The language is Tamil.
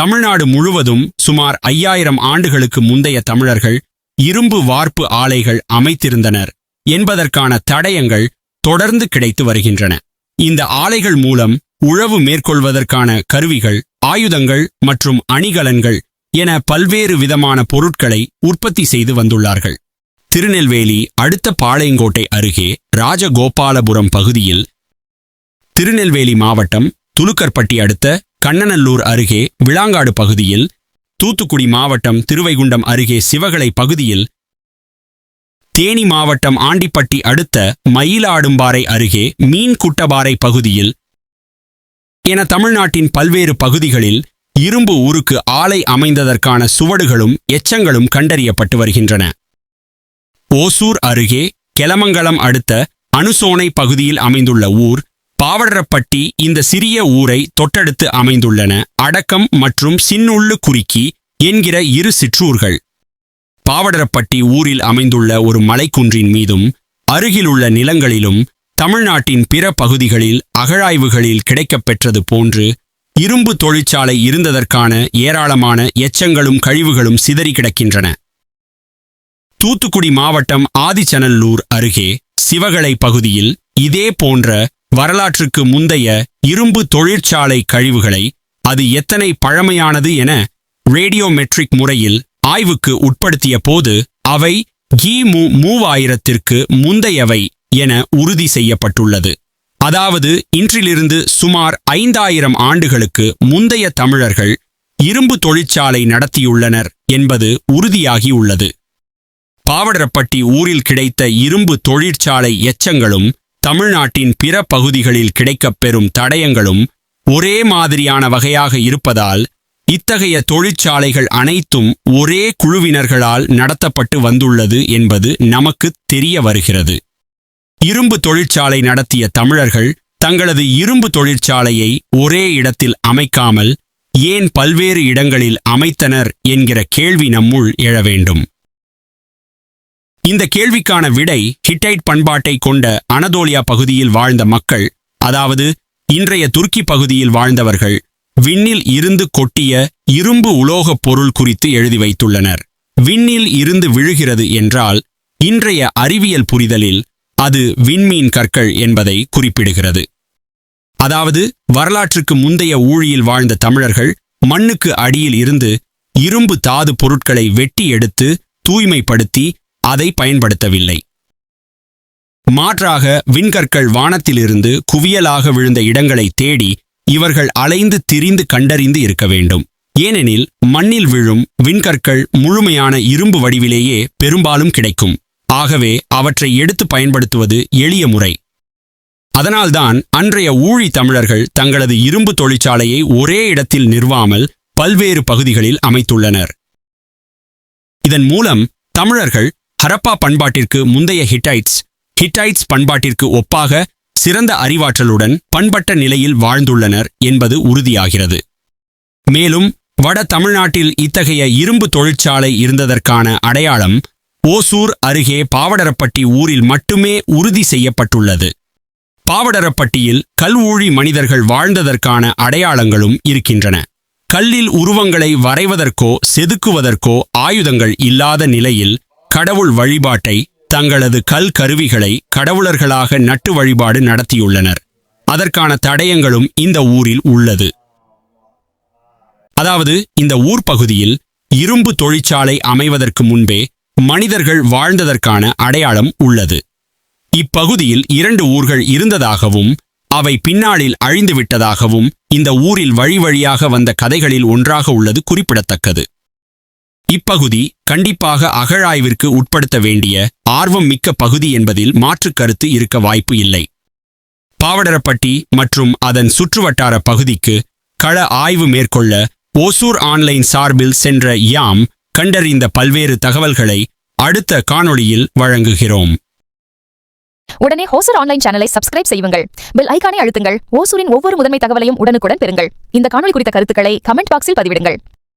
தமிழ்நாடு முழுவதும் சுமார் ஐயாயிரம் ஆண்டுகளுக்கு முந்தைய தமிழர்கள் இரும்பு வார்ப்பு ஆலைகள் அமைத்திருந்தனர் என்பதற்கான தடயங்கள் தொடர்ந்து கிடைத்து வருகின்றன. இந்த ஆலைகள் மூலம் உழவு மேற்கொள்வதற்கான கருவிகள் ஆயுதங்கள் மற்றும் அணிகலன்கள் என பல்வேறு விதமான பொருட்களை உற்பத்தி செய்து வந்துள்ளார்கள். திருநெல்வேலி அடுத்த பாளையங்கோட்டை அருகே ராஜகோபாலபுரம் பகுதியில் திருநெல்வேலி மாவட்டம் துலுக்கர்பட்டி அடுத்த கண்ணநல்லூர் அருகே விளாங்காடு பகுதியில் தூத்துக்குடி மாவட்டம் திருவைகுண்டம் அருகே சிவகளை பகுதியில் தேனி மாவட்டம் ஆண்டிப்பட்டி அடுத்த மயிலாடும்பாறை அருகே மீன்குட்டபாறை பகுதியில் என தமிழ்நாட்டின் பல்வேறு பகுதிகளில் இரும்பு ஊருக்கு ஆலை அமைந்ததற்கான சுவடுகளும் எச்சங்களும் கண்டறியப்பட்டு வருகின்றன. ஓசூர் அருகே கெலமங்கலம் அடுத்த அனுசோனை பகுதியில் அமைந்துள்ள ஊர் பாவடரப்பட்டி இந்த சிறிய ஊரை தொட்டடுத்து அமைந்துள்ளன. அடக்கம் மற்றும் சின்னுள்ளு குறுக்கி என்கிற இரு சிற்றூர்கள். பாவடரப்பட்டி ஊரில் அமைந்துள்ள ஒரு மலைக்குன்றின் மீதும் அருகிலுள்ள நிலங்களிலும் தமிழ்நாட்டின் பிற பகுதிகளில் அகழாய்வுகளில் கிடைக்கப்பெற்றது போன்று இரும்பு தொழிற்சாலை இருந்ததற்கான ஏராளமான எச்சங்களும் கழிவுகளும் சிதறி கிடக்கின்றன. தூத்துக்குடி மாவட்டம் ஆதிச்சநல்லூர் அருகே சிவகளை பகுதியில் இதே போன்ற வரலாற்றுக்கு முந்தைய இரும்பு தொழிற்சாலை கழிவுகளை அது எத்தனை பழமையானது என ரேடியோமெட்ரிக் முறையில் ஆய்வுக்கு உட்படுத்திய போது அவை கிமு மூவாயிரத்திற்கு முந்தையவை என உறுதி செய்யப்பட்டுள்ளது. அதாவது இன்றிலிருந்து சுமார் ஐந்தாயிரம் ஆண்டுகளுக்கு முந்தைய தமிழர்கள் இரும்பு தொழிற்சாலை நடத்தியுள்ளனர் என்பது உறுதியாகியுள்ளது. பாவடரப்பட்டி ஊரில் கிடைத்த இரும்பு தொழிற்சாலை எச்சங்களும் தமிழ்நாட்டின் பிற பகுதிகளில் கிடைக்கப் பெறும் தடயங்களும் ஒரே மாதிரியான வகையாக இருப்பதால் இத்தகைய தொழிற்சாலைகள் அனைத்தும் ஒரே குழுவினர்களால் நடத்தப்பட்டு வந்துள்ளது என்பது நமக்கு தெரிய வருகிறது. இரும்பு தொழிற்சாலை நடத்திய தமிழர்கள் தங்களது இரும்பு தொழிற்சாலையை ஒரே இடத்தில் அமைக்காமல் ஏன் பல்வேறு இடங்களில் அமைத்தனர் என்கிற கேள்வி நம்முள் எழ வேண்டும். இந்த கேள்விக்கான விடை ஹிட்டைட் பண்பாட்டை கொண்ட அனதோலியா பகுதியில் வாழ்ந்த மக்கள் அதாவது இன்றைய துருக்கி பகுதியில் வாழ்ந்தவர்கள் விண்ணில் இருந்து கொட்டிய இரும்பு உலோகப் பொருள் குறித்து எழுதி வைத்துள்ளனர். விண்ணில் இருந்து விழுகிறது என்றால் இன்றைய அறிவியல் புரிதலில் அது விண்மீன் கற்கள் என்பதை குறிப்பிடுகிறது. அதாவது வரலாற்றுக்கு முந்தைய ஊழியில் வாழ்ந்த தமிழர்கள் மண்ணுக்கு அடியில் இருந்து இரும்பு தாது பொருட்களை வெட்டி எடுத்து தூய்மைப்படுத்தி அதை பயன்படுத்தவில்லை. மாற்றாக விண்கற்கள் வானத்திலிருந்து குவியலாக விழுந்த இடங்களை தேடி இவர்கள் அலைந்து திரிந்து கண்டறிந்து இருக்க வேண்டும். ஏனெனில் மண்ணில் விழும் விண்கற்கள் முழுமையான இரும்பு வடிவிலேயே பெரும்பாலும் கிடைக்கும். ஆகவே அவற்றை எடுத்து பயன்படுத்துவது எளிய முறை. அதனால்தான் அன்றைய ஊழி தமிழர்கள் தங்களது இரும்பு தொழிற்சாலையை ஒரே இடத்தில் நிறுவாமல் பல்வேறு பகுதிகளில் அமைத்துள்ளனர். இதன் மூலம் தமிழர்கள் ஹரப்பா பண்பாட்டிற்கு முந்தைய ஹிட்டைட்ஸ். ஹிட்டைட்ஸ் பண்பாட்டிற்கு ஒப்பாக சிறந்த அறிவாற்றலுடன் பண்பட்ட நிலையில் வாழ்ந்துள்ளனர் என்பது உறுதியாகிறது. மேலும் வட தமிழ்நாட்டில் இத்தகைய இரும்பு தொழிற்சாலை இருந்ததற்கான அடையாளம் ஓசூர் அருகே பாவடரப்பட்டி ஊரில் மட்டுமே உறுதி செய்யப்பட்டுள்ளது. பாவடரப்பட்டியில் கல் ஊழி மனிதர்கள் வாழ்ந்ததற்கான அடையாளங்களும் இருக்கின்றன. கல்லில் உருவங்களை வரைவதற்கோ செதுக்குவதற்கோ ஆயுதங்கள் இல்லாத நிலையில் கடவுள் வழிபாட்டை தங்களது கல் கருவிகளை கடவுளர்களாக நட்டு வழிபாடு நடத்தியுள்ளனர். அதற்கான தடயங்களும் இந்த ஊரில் உள்ளது. அதாவது இந்த ஊர் பகுதியில் இரும்பு தொழிற்சாலை அமைவதற்கு முன்பே மனிதர்கள் வாழ்ந்ததற்கான அடையாளம் உள்ளது. இப்பகுதியில் இரண்டு ஊர்கள் இருந்ததாகவும் அவை பின்னாளில் அழிந்துவிட்டதாகவும் இந்த ஊரில் வழி வழியாக வந்த கதைகளில் ஒன்றாக உள்ளது குறிப்பிடத்தக்கது. இப்பகுதி கண்டிப்பாக அகழாய்விற்கு உட்படுத்த வேண்டிய ஆர்வம் மிக்க பகுதி என்பதில் மாற்றுக் கருத்து இருக்க வாய்ப்பு இல்லை. பாவடரப்பட்டி மற்றும் அதன் சுற்றுவட்டார பகுதிக்கு கள ஆய்வு மேற்கொள்ள ஓசூர் ஆன்லைன் சார்பில் சென்ற யாம் கண்டறிந்த பல்வேறு தகவல்களை அடுத்த காணொளியில் வழங்குகிறோம். உடனே ஹோசர் ஆன்லைன் சேனலை சப்ஸ்கிரைப் செய்யுங்கள். பெல் ஐகானை அழுத்துங்கள். ஓசூரின் ஒவ்வொரு முதன்மை தகவலையும் உடனுக்குடன் பெறுங்கள். இந்த காணொலி குறித்த கருத்துக்களை கமெண்ட் பாக்ஸில் பதிவிடுங்கள்.